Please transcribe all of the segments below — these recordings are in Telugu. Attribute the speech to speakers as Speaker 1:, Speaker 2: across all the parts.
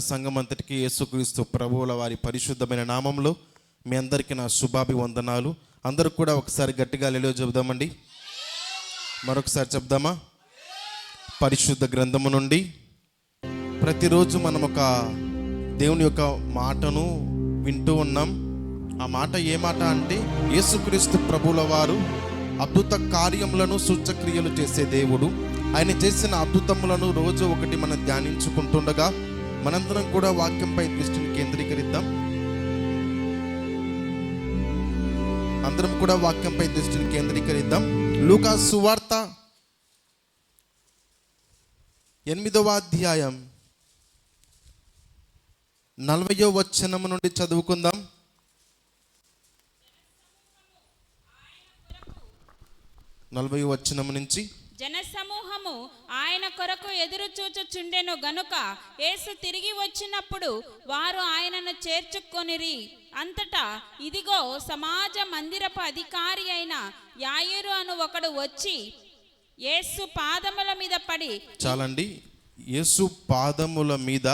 Speaker 1: సంఘం అంతటికి యేసుక్రీస్తు ప్రభువుల వారి పరిశుద్ధమైన నామంలో మీ అందరికీ నా శుభాభివందనాలు. అందరూ కూడా ఒకసారి గట్టిగా లెలో చెబుదామండి. మరొకసారి చెప్దామా పరిశుద్ధ గ్రంథము నుండి ప్రతిరోజు మనం ఒక దేవుని యొక్క మాటను వింటూ ఉన్నాం. ఆ మాట ఏ మాట అంటే యేసుక్రీస్తు ప్రభుల వారు అద్భుత కార్యములను సూచక్రియలు చేసే దేవుడు. ఆయన చేసిన అద్భుతములను రోజు ఒకటి మనం ధ్యానించుకుంటుండగా మనందరం కూడా వాక్యంపై దృష్టిని కేంద్రీకరిద్దాం. అందరం కూడా వాక్యంపై దృష్టిని కేంద్రీకరిద్దాం. లూకా సువార్త ఎనిమిదవ అధ్యాయం నలభయో వచనము నుండి చదువుకుందాం. నలభై వచనము నుంచి
Speaker 2: జనసమూహము ఆయన కొరకు ఎదురు చూచుచుండెను గనుక యేసు తిరిగి వచ్చినప్పుడు వారు ఆయనను చేర్చుకొనిరి. అంతటా ఇదిగో సమాజ మందిరపు అధికారి అయిన యాయురు అను ఒకడు వచ్చి యేసు పాదముల మీద పడి.
Speaker 1: చాలండి. యేసు పాదముల మీద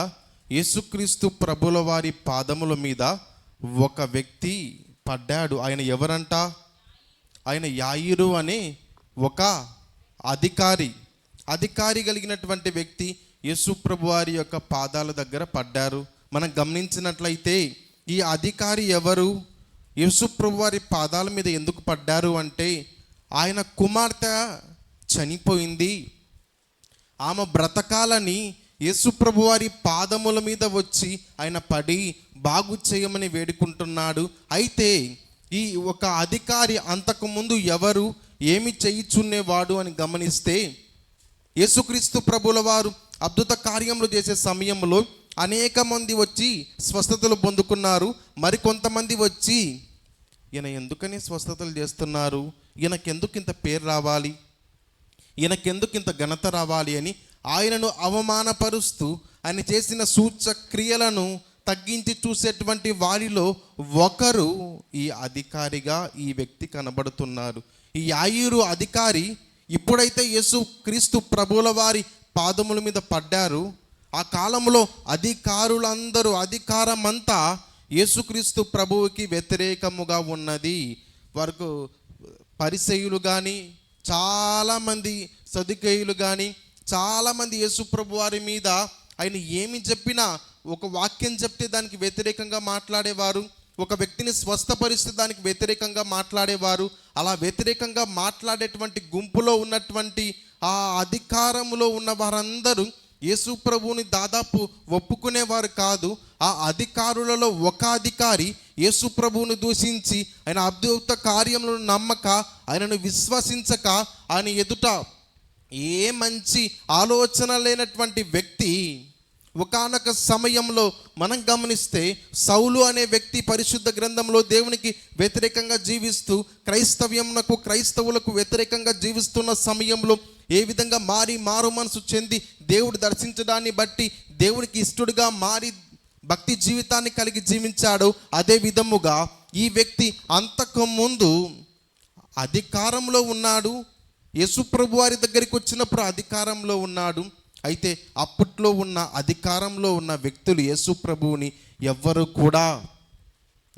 Speaker 1: యేసుక్రీస్తు ప్రభుల వారి పాదముల మీద ఒక వ్యక్తి పడ్డాడు. ఆయన ఎవరంట? ఆయన యాయిరు అనే ఒక అధికారి. అధికారి కలిగినటువంటి వ్యక్తి యేసు ప్రభు వారి యొక్క పాదాల దగ్గర పడ్డారు. మనం గమనించినట్లయితే ఈ అధికారి ఎవరు? యేసు ప్రభు వారి పాదాల మీద ఎందుకు పడ్డారు అంటే ఆయన కుమార్తె చనిపోయింది. ఆమె బ్రతకాలని యేసుప్రభు వారి పాదముల మీద వచ్చి ఆయన పడి బాగు చేయమని వేడుకుంటున్నాడు. అయితే ఈ ఒక అధికారి అంతకుముందు ఎవరు? ఏమి చేయిచున్నేవాడు అని గమనిస్తే యేసుక్రీస్తు ప్రభుల వారు అద్భుత కార్యములు చేసే సమయంలో అనేక మంది వచ్చి స్వస్థతలు పొందుకున్నారు. మరికొంతమంది వచ్చి ఈయన ఎందుకని స్వస్థతలు చేస్తున్నారు? ఈయనకెందుకు ఇంత పేరు రావాలి? ఈయనకెందుకు ఇంత ఘనత రావాలి? అని ఆయనను అవమానపరుస్తూ ఆయన చేసిన సూచక్రియలను తగ్గించి చూసేటువంటి వారిలో ఒకరు ఈ అధికారిగా ఈ వ్యక్తి కనబడుతున్నారు. ఈ ఆయురు అధికారి ఇప్పుడైతే యేసు క్రీస్తు ప్రభుల వారి పాదముల మీద పడ్డారు. ఆ కాలంలో అధికారులందరూ అధికారమంతా యేసుక్రీస్తు ప్రభువుకి వ్యతిరేకముగా ఉన్నది. వరకు పరిసయులు కానీ చాలామంది సదుకేయులు కానీ చాలామంది యేసుప్రభు వారి మీద ఆయన ఏమి చెప్పినా ఒక వాక్యం చెప్తే దానికి వ్యతిరేకంగా మాట్లాడేవారు. ఒక వ్యక్తిని స్వస్థపరిస్తే దానికి వ్యతిరేకంగా మాట్లాడేవారు అలా వ్యతిరేకంగా మాట్లాడేటువంటి గుంపులో ఉన్నటువంటి ఆ అధికారంలో ఉన్న వారందరూ యేసు ప్రభువుని దాదాపు ఒప్పుకునేవారు కాదు. ఆ అధికారులలో ఒక అధికారి యేసు ప్రభువును దూషించి ఆయన అద్భుత కార్యములను నమ్మక ఆయనను విశ్వసించక ఆయన ఎదుట ఏ మంచి ఆలోచన లేనటువంటి వ్యక్తి ఒకానొక సమయంలో మనం గమనిస్తే సౌలు అనే వ్యక్తి పరిశుద్ధ గ్రంథంలో దేవునికి వ్యతిరేకంగా జీవిస్తూ క్రైస్తవ్యంకు క్రైస్తవులకు వ్యతిరేకంగా జీవిస్తున్న సమయంలో ఏ విధంగా మారి మారు మనసు చెంది దేవుడు దర్శించడాన్ని బట్టి దేవునికి ఇష్టడుగా మారి భక్తి జీవితాన్ని కలిగి జీవించాడు అదే విధముగా ఈ వ్యక్తి అంతకు ముందు అధికారంలో ఉన్నాడు. యేసుప్రభు వారి దగ్గరికి వచ్చినప్పుడు అధికారంలో ఉన్నాడు. అయితే అప్పట్లో ఉన్న అధికారంలో ఉన్న వ్యక్తులు యేసుప్రభువుని ఎవ్వరు కూడా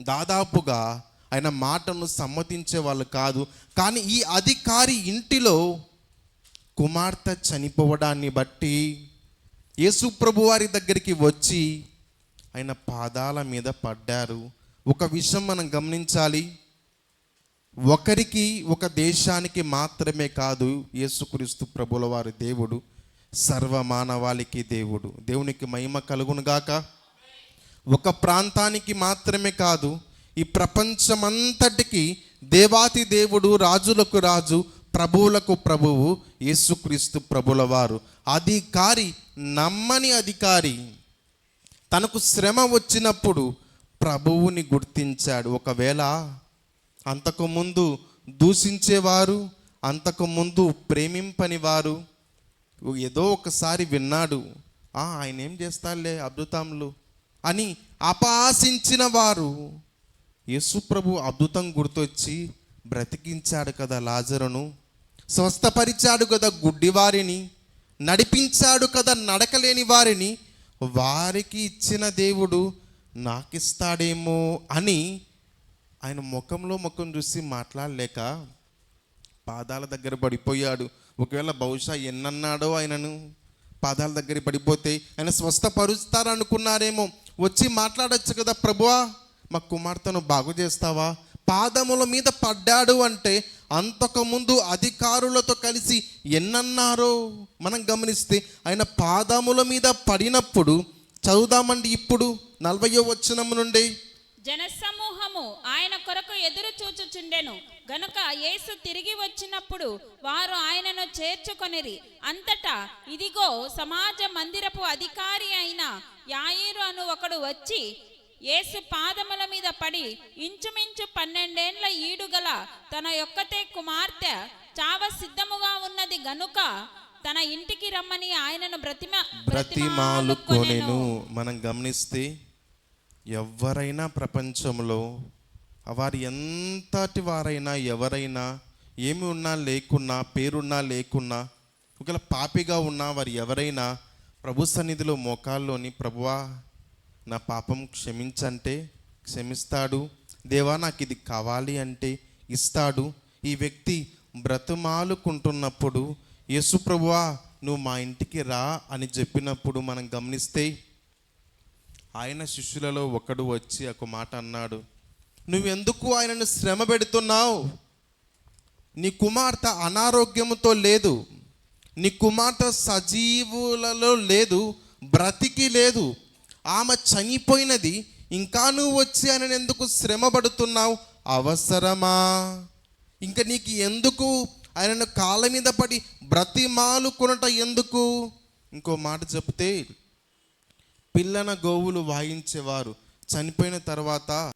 Speaker 1: దాదాపుగా ఆయన మాటను సమ్మతించే వాళ్ళు కాదు. కానీ ఈ అధికారి ఇంటిలో కుమార్తె చనిపోవడాన్ని బట్టి యేసుప్రభు వారి దగ్గరికి వచ్చి ఆయన పాదాల మీద పడ్డారు. ఒక విషయం మనం గమనించాలి. ఒకరికి ఒక దేశానికి మాత్రమే కాదు యేసుక్రీస్తు ప్రభుల వారి దేవుడు. సర్వమానవాళికి దేవుడు. దేవునికి మహిమ కలుగునుగాక ఒక ప్రాంతానికి మాత్రమే కాదు ఈ ప్రపంచమంతటికి దేవాతి దేవుడు రాజులకు రాజు ప్రభువులకు ప్రభువు యేసుక్రీస్తు ప్రభుల వారు. అధికారి నమ్మని అధికారి. తనకు శ్రమ వచ్చినప్పుడు ప్రభువుని గుర్తించాడు. ఒకవేళ అంతకుముందు దూషించేవారు అంతకుముందు ప్రేమింపని వారు ఏదో ఒకసారి విన్నాడు. ఆయన ఏం చేస్తాడులే అద్భుతములు అని అపాసించిన వారు యేసుప్రభు అద్భుతం గుర్తొచ్చి బ్రతికించాడు కదా లాజరును. స్వస్థపరిచాడు కదా గుడ్డివారిని. నడిపించాడు కదా నడకలేని వారిని. వారికి ఇచ్చిన దేవుడు నాకిస్తాడేమో అని ఆయన ముఖంలో ముఖం చూసి మాట్లాడలేక పాదాల దగ్గర పడిపోయాడు. ఒకవేళ బహుశా ఎన్నన్నాడో ఆయనను పాదాల దగ్గర పడిపోతే ఆయన స్వస్థపరుస్తారనుకున్నారేమో. వచ్చి మాట్లాడచ్చు కదా ప్రభువా మా కుమార్తెను బాగు చేస్తావా? పాదముల మీద పడ్డాడు అంటే అంతకుముందు అధికారులతో కలిసి ఎన్నన్నారో మనం గమనిస్తే ఆయన పాదముల మీద పడినప్పుడు చదువుదామండి ఇప్పుడు నలభయో వచనము నుండి.
Speaker 2: జనసమూహము ఆయన కొరకు ఎదురు చూచుచుండెను. గనుక యేసు తిరిగి వచ్చినప్పుడు వారు ఆయనను చేర్చుకొనిరి. అంతటా ఇదిగో సమాజ మందిరపు అధికారి అయిన యాయిరు అను ఒకడు వచ్చి యేసు పాదముల మీద పడి ఇంచుమించు పన్నెండేండ్ల ఈడుగల తన యొక్కతే కుమార్తె చావ సిద్ధముగా ఉన్నది గనుక తన ఇంటికి రమ్మని ఆయనను బ్రతిమ
Speaker 1: బ్రతిమాలుకొనెను మనం గమనిస్తే ఎవరైనా ప్రపంచంలో వారు ఎంతటి వారైనా ఎవరైనా ఏమి ఉన్నా లేకున్నా పేరున్నా లేకున్నా ఒకవేళ పాపిగా ఉన్నా వారు ఎవరైనా ప్రభు సన్నిధిలో మోకాల్లోని ప్రభువా నా పాపం క్షమించంటే క్షమిస్తాడు. దేవా నాకు ఇది కావాలి అంటే ఇస్తాడు. ఈ వ్యక్తి బ్రతుమాలుకుంటున్నప్పుడు యేసు ప్రభువా నువ్వు మా ఇంటికి రా అని చెప్పినప్పుడు మనం గమనిస్తే ఆయన శిష్యులలో ఒకడు వచ్చి ఒక మాట అన్నాడు. నువ్వెందుకు ఆయనను శ్రమ పెడుతున్నావు? నీ కుమార్తె అనారోగ్యంతో లేదు. నీ కుమార్తె సజీవులలో లేదు. బ్రతికి లేదు. ఆమె చనిపోయినది. ఇంకా నువ్వు వచ్చి ఆయన ఎందుకు శ్రమ పడుతున్నావు? అవసరమా? ఇంకా నీకు ఎందుకు? ఆయనను కాళ్ళ మీద పడి బ్రతిమాలు కొనట ఎందుకు? ఇంకో మాట చెప్తే పిల్లన గోవులు వాయించేవారు. చనిపోయిన తర్వాత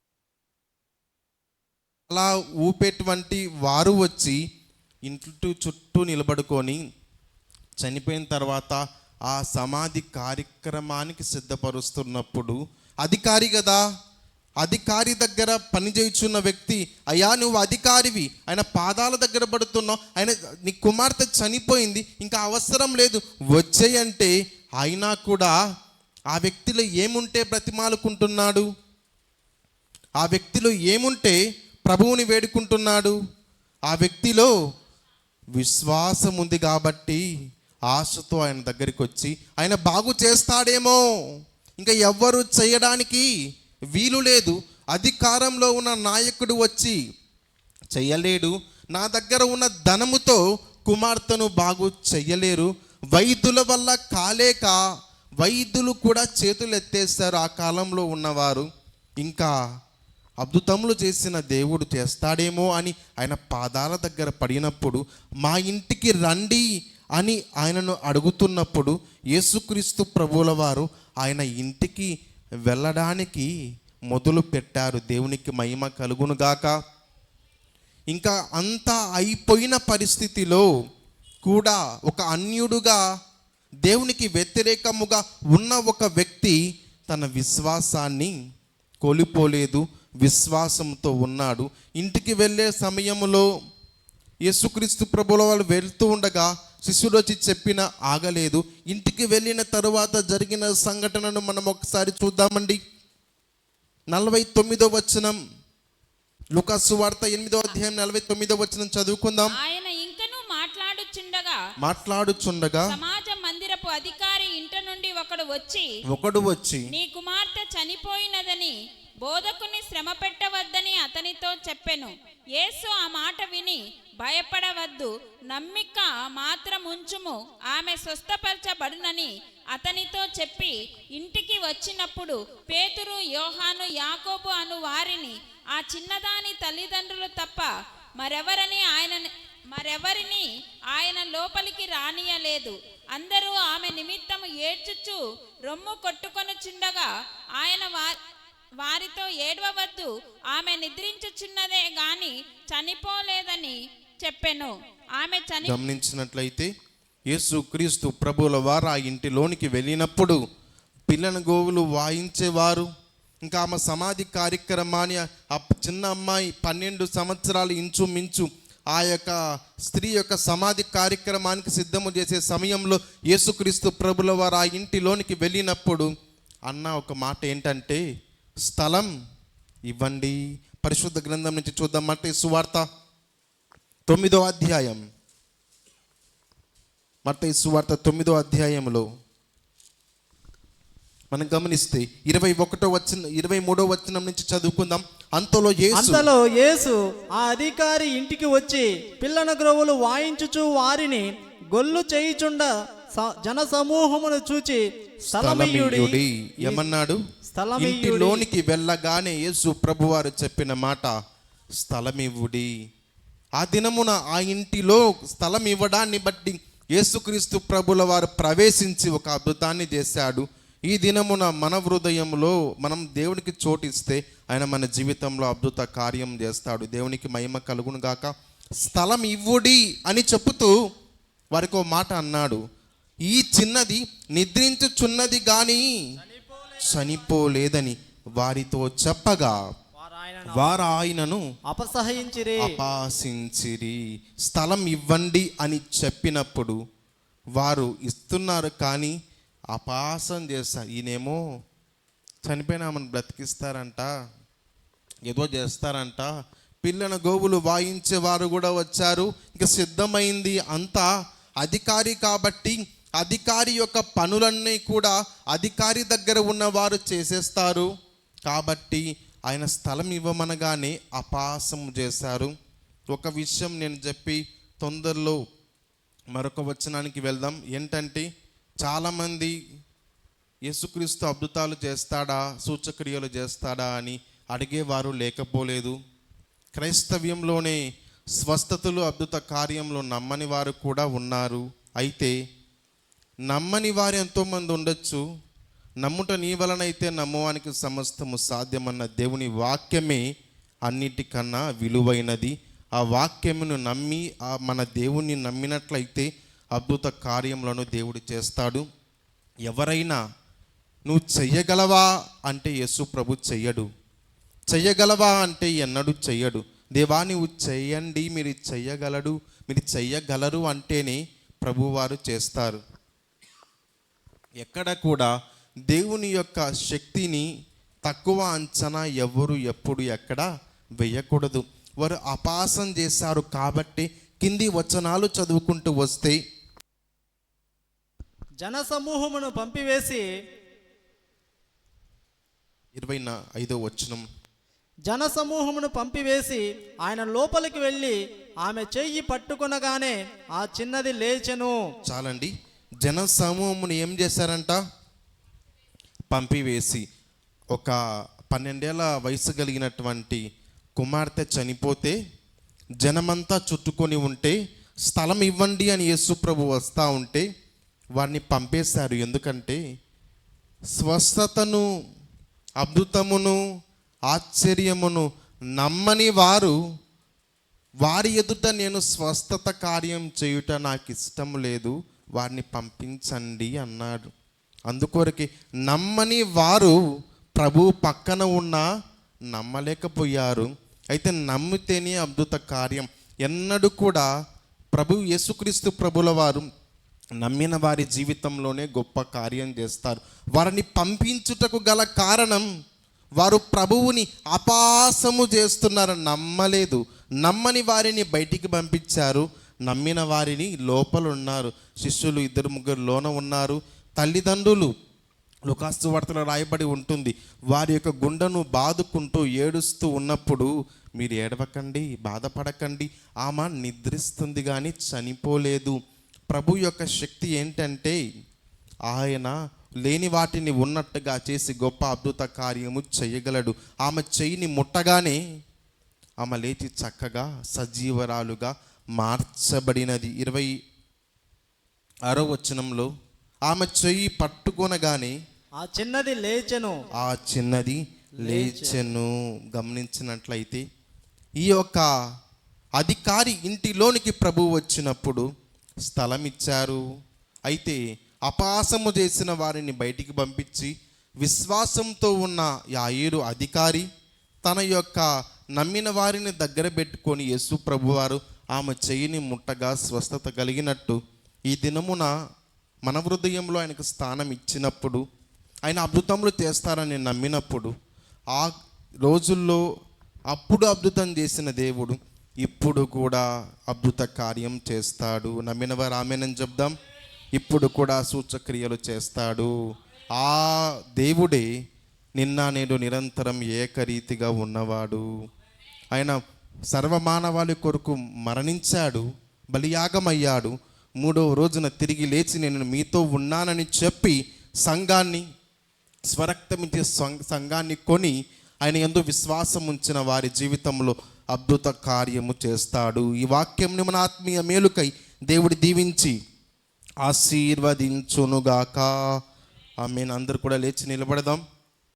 Speaker 1: అలా ఊపేటువంటి వారు వచ్చి ఇంటి చుట్టూ నిలబడుకొని చనిపోయిన తర్వాత ఆ సమాధి కార్యక్రమానికి సిద్ధపరుస్తున్నప్పుడు అధికారి కదా అధికారి దగ్గర పనిచేయుచున్న వ్యక్తి అయ్యా నువ్వు అధికారివి. ఆయన పాదాల దగ్గర పడుతున్నావు. ఆయన నీ కుమార్తె చనిపోయింది. ఇంకా అవసరం లేదు. వచ్చేయంటే అయినా కూడా ఆ వ్యక్తిలో ఏముంటే బ్రతిమాలుకుంటున్నాడు? ఆ వ్యక్తిలో ఏముంటే ప్రభువుని వేడుకుంటున్నాడు. ఆ వ్యక్తిలో విశ్వాసం ఉంది కాబట్టి ఆశతో ఆయన దగ్గరికి వచ్చి ఆయన బాగు చేస్తాడేమో. ఇంకా ఎవ్వరు చేయడానికి వీలు లేదు. అధికారంలో ఉన్న నాయకుడు వచ్చి చెయ్యలేడు. నా దగ్గర ఉన్న ధనముతో కుమార్తెను బాగు చెయ్యలేరు. వైద్యుల వల్ల కాలేక వైద్యులు కూడా చేతులు ఎత్తేస్తారు ఆ కాలంలో ఉన్నవారు. ఇంకా అద్భుతములు చేసిన దేవుడు చేస్తాడేమో అని ఆయన పాదాల దగ్గర పడినప్పుడు మా ఇంటికి రండి అని ఆయనను అడుగుతున్నప్పుడు యేసుక్రీస్తు ప్రభువుల వారు ఆయన ఇంటికి వెళ్ళడానికి మొదలు పెట్టారు. దేవునికి మహిమ కలుగునుగాక ఇంకా అంతా అయిపోయిన పరిస్థితిలో కూడా ఒక అన్యుడుగా దేవునికి వ్యతిరేకముగా ఉన్న ఒక వ్యక్తి తన విశ్వాసాన్ని కోల్పోలేదు. విశ్వాసంతో ఉన్నాడు. ఇంటికి వెళ్ళే సమయంలో యేసుక్రీస్తు ప్రభుల వాళ్ళు వెళ్తూ ఉండగా శిష్యుడు వచ్చి చెప్పిన ఆగలేదు. ఇంటికి వెళ్ళిన తరువాత జరిగిన సంఘటనను మనం ఒకసారి చూద్దామండి. నలభై తొమ్మిదో వచనం. లుకాసు వార్త ఎనిమిదో అధ్యాయం నలభై తొమ్మిదో వచనం చదువుకుందాం.
Speaker 2: ఆయన ఇంకను మాట్లాడుచుండగా
Speaker 1: మాట్లాడుచుండగా
Speaker 2: సమాజ మందిరపు అధికారి ఇంట నుండి ఒకడు వచ్చి
Speaker 1: ఒకడు వచ్చి
Speaker 2: నీ కుమార్తె చనిపోయినదని బోధకుని శ్రమ పెట్టవద్దని అతనితో చెప్పెను. యేసు ఆ మాట విని భయపడవద్దు నమ్మిక మాత్రం ఉంచుము ఆమె స్వస్థపరచబడునని అతనితో చెప్పి ఇంటికి వచ్చినప్పుడు పేతురు యోహాను యాకోబు అను వారిని ఆ చిన్నదాని తల్లిదండ్రులు తప్ప మరెవరని ఆయన మరెవరిని ఆయన లోపలికి రానియలేదు. అందరూ ఆమె నిమిత్తము ఏడ్చుచు రొమ్ము కొట్టుకొనుచుండగా ఆయన వా వారితో ఏడవవద్దు ఆమె నిద్రించుచున్నదే గాని చనిపోలేదని చెప్పెను. ఆమె చని
Speaker 1: గమనించినట్లయితే యేసు క్రీస్తు ప్రభుల వారు ఆ ఇంటిలోనికి వెళ్ళినప్పుడు పిల్లని గోవులు వాయించేవారు. ఇంకా ఆమె సమాధి కార్యక్రమాన్ని ఆ చిన్న అమ్మాయి పన్నెండు సంవత్సరాలు ఇంచుమించు ఆ యొక్క స్త్రీ యొక్క సమాధి కార్యక్రమానికి సిద్ధము చేసే సమయంలో యేసుక్రీస్తు ప్రభుల వారు ఆ ఇంటిలోనికి వెళ్ళినప్పుడు అన్న ఒక మాట ఏంటంటే స్థలం ఇవ్వండి. పరిశుద్ధ గ్రంథం నుంచి చూద్దాం. అంటే సువార్త తొమ్మిదో అధ్యాయం. మత్తయి సువార్త తొమ్మిదో అధ్యాయంలో మనం గమనిస్తే ఇరవై ఒకటో వచ్చిన ఇరవై మూడో వచనం నుంచి చదువుకుందాం. అంతలో యేసు
Speaker 3: అంతలో యేసు ఆ అధికారి ఇంటికి వచ్చి పిల్లన గ్రోవులు వాయించుచు వారిని గొల్లు చేయుచుండ జన సమూహమును చూచి స్థలమీయుడి
Speaker 1: ఏమన్నాడు. ఇంటిలోనికి వెళ్ళగానే యేసు ప్రభువారు చెప్పిన మాట స్థలమివ్వుడి. ఆ దినమున ఆ ఇంటిలో స్థలం ఇవ్వడాన్ని బట్టి యేసుక్రీస్తు ప్రభుల వారు ప్రవేశించి ఒక అద్భుతాన్ని చేశాడు. ఈ దినమున మన హృదయంలో మనం దేవునికి చోటిస్తే ఆయన మన జీవితంలో అద్భుత కార్యం చేస్తాడు. దేవునికి మహిమ కలుగును గాక. స్థలం ఇవ్వుడి అని చెబుతూ వారికి ఒక మాట అన్నాడు. ఈ చిన్నది నిద్రించుచున్నది కానీ చనిపోలేదని వారితో చెప్పగా
Speaker 3: వారు ఆయన
Speaker 1: వారు ఆయనను
Speaker 3: అపసహించిరి.
Speaker 1: అపాసించిరి స్థలం ఇవ్వండి అని చెప్పినప్పుడు వారు ఇస్తున్నారు కానీ అపాసం చేస్తారు ఈయనేమో చనిపోయినా మనం బ్రతికిస్తారంట ఏదో చేస్తారంట పిల్లల గోవులు వాయించే వారు కూడా వచ్చారు ఇక సిద్ధమైంది అంతా అధికారి కాబట్టి అధికారి యొక్క పనులన్నీ కూడా అధికారి దగ్గర ఉన్నవారు చేసేస్తారు. కాబట్టి ఆయన స్థలం ఇవ్వమనగానే అపాసం చేశారు. ఒక విషయం నేను చెప్పి తొందరలో మరొక వచనానికి వెళ్దాం. ఏంటంటే చాలామంది యేసుక్రీస్తు అద్భుతాలు చేస్తాడా సూచక్రియలు చేస్తాడా అని అడిగేవారు లేకపోలేదు. క్రైస్తవ్యంలోనే స్వస్థతలు అద్భుత కార్యంలో నమ్మని వారు కూడా ఉన్నారు. అయితే నమ్మని వారు ఎంతోమంది ఉండొచ్చు. నమ్ముట నీ వలనైతే నమ్మవానికి సమస్తము సాధ్యమన్న దేవుని వాక్యమే అన్నిటికన్నా విలువైనది. ఆ వాక్యమును నమ్మి ఆ మన దేవుణ్ణి నమ్మినట్లయితే అద్భుత కార్యములను దేవుడు చేస్తాడు. ఎవరైనా నువ్వు చెయ్యగలవా? అంటే యేసు ప్రభు చెయ్యడు. చెయ్యగలవా? అంటే ఎన్నడూ చెయ్యడు. దేవా నువ్వు చెయ్యండి మీరు చెయ్యగలడు మీరు చెయ్యగలరు అంటేనే ప్రభువారు చేస్తారు. ఎక్కడ కూడా దేవుని యొక్క శక్తిని తక్కువ అంచనా ఎవరు ఎప్పుడు ఎక్కడ వేయకూడదు. వారు అపాసం చేశారు కాబట్టి కింది వచనాలు చదువుకుంటూ వస్తే
Speaker 3: జన సమూహమును పంపివేసి
Speaker 1: ఇరవై ఐదో వచనం.
Speaker 3: జన సమూహమును పంపివేసి ఆయన లోపలికి వెళ్ళి ఆమె చెయ్యి పట్టుకొనగానే ఆ చిన్నది లేచెను.
Speaker 1: చాలండి. జన సమూహమును ఏం చేశారంట? పంపివేసి ఒక పన్నెండేళ్ళ వయసు కలిగినటువంటి కుమార్తె చనిపోతే జనమంతా చుట్టుకొని ఉంటే స్థలం ఇవ్వండి అని యేసు ప్రభు వస్తూ ఉంటే వారిని పంపేశారు. ఎందుకంటే స్వస్థతను అద్భుతమును ఆశ్చర్యమును నమ్మని వారు వారి ఎదుట నేను స్వస్థత కార్యం చేయుట నాకు ఇష్టం లేదు. వారిని పంపించండి అన్నాడు. అందుకొరకి నమ్మని వారు ప్రభు పక్కన ఉన్నా నమ్మలేకపోయారు. అయితే నమ్మితేనే అద్భుత కార్యం. ఎన్నడూ కూడా ప్రభు యేసుక్రీస్తు ప్రభుల వారు నమ్మిన వారి జీవితంలోనే గొప్ప కార్యం చేస్తారు. వారిని పంపించుటకు గల కారణం వారు ప్రభువుని అపాసము చేస్తున్నారు. నమ్మలేదు. నమ్మని వారిని బయటికి పంపించారు. నమ్మిన వారిని లోపల ఉన్నారు. శిష్యులు ఇద్దరు ముగ్గురు లోన ఉన్నారు. తల్లిదండ్రులు లుకాస్తు వార్తలో రాయబడి ఉంటుంది. వారి యొక్క గుండెను బాదుకుంటూ ఏడుస్తూ ఉన్నప్పుడు మీరు ఏడవకండి బాధపడకండి. ఆమె నిద్రిస్తుంది కానీ చనిపోలేదు. ప్రభు యొక్క శక్తి ఏంటంటే ఆయన లేని వాటిని ఉన్నట్టుగా చేసి గొప్ప అద్భుత కార్యము చేయగలడు. ఆమె చెయ్యిని ముట్టగానే ఆమె లేచి చక్కగా సజీవరాలుగా మార్చబడినది. ఇరవై ఆరో వచనంలో ఆమె చెయ్యి పట్టుకొనగానే
Speaker 3: ఆ చిన్నది లేచెను.
Speaker 1: ఆ చిన్నది లేచెను. గమనించినట్లయితే ఈ యొక్క అధికారి ఇంటిలోనికి ప్రభు వచ్చినప్పుడు స్థలం ఇచ్చారు అయితే అపాసము చేసిన వారిని బయటికి పంపించి విశ్వాసంతో ఉన్న యాయేరు అధికారి తన యొక్క నమ్మిన వారిని దగ్గర పెట్టుకొని యేసు ప్రభువారు ఆమె చేయిని ముట్టగా స్వస్థత కలిగినట్టు ఈ దినమున మన హృదయంలో ఆయనకు స్థానం ఇచ్చినప్పుడు ఆయన అద్భుతములు చేస్తారని నమ్మినప్పుడు ఆ రోజుల్లో అప్పుడు అద్భుతం చేసిన దేవుడు ఇప్పుడు కూడా అద్భుత కార్యం చేస్తాడు. నమ్మిన వారు ఆమెనని చెప్దాం. ఇప్పుడు కూడా సూచక్రియలు చేస్తాడు. ఆ దేవుడే నిన్న నేడు నిరంతరం ఏకరీతిగా ఉన్నవాడు. ఆయన సర్వమానవాళి కొరకు మరణించాడు బలియాగమయ్యాడు. మూడవ రోజున తిరిగి లేచి నేను మీతో ఉన్నానని చెప్పి సంఘాన్ని స్వరక్తమించే సం- సంఘాన్ని కొని ఆయన ఎందు విశ్వాసం ఉంచిన వారి జీవితంలో అద్భుత కార్యము చేస్తాడు. ఈ వాక్యంని మన ఆత్మీయ మేలుకై దేవుడు దీవించి ఆశీర్వదించునుగాక. ఆమె అందరు కూడా లేచి నిలబడదాం.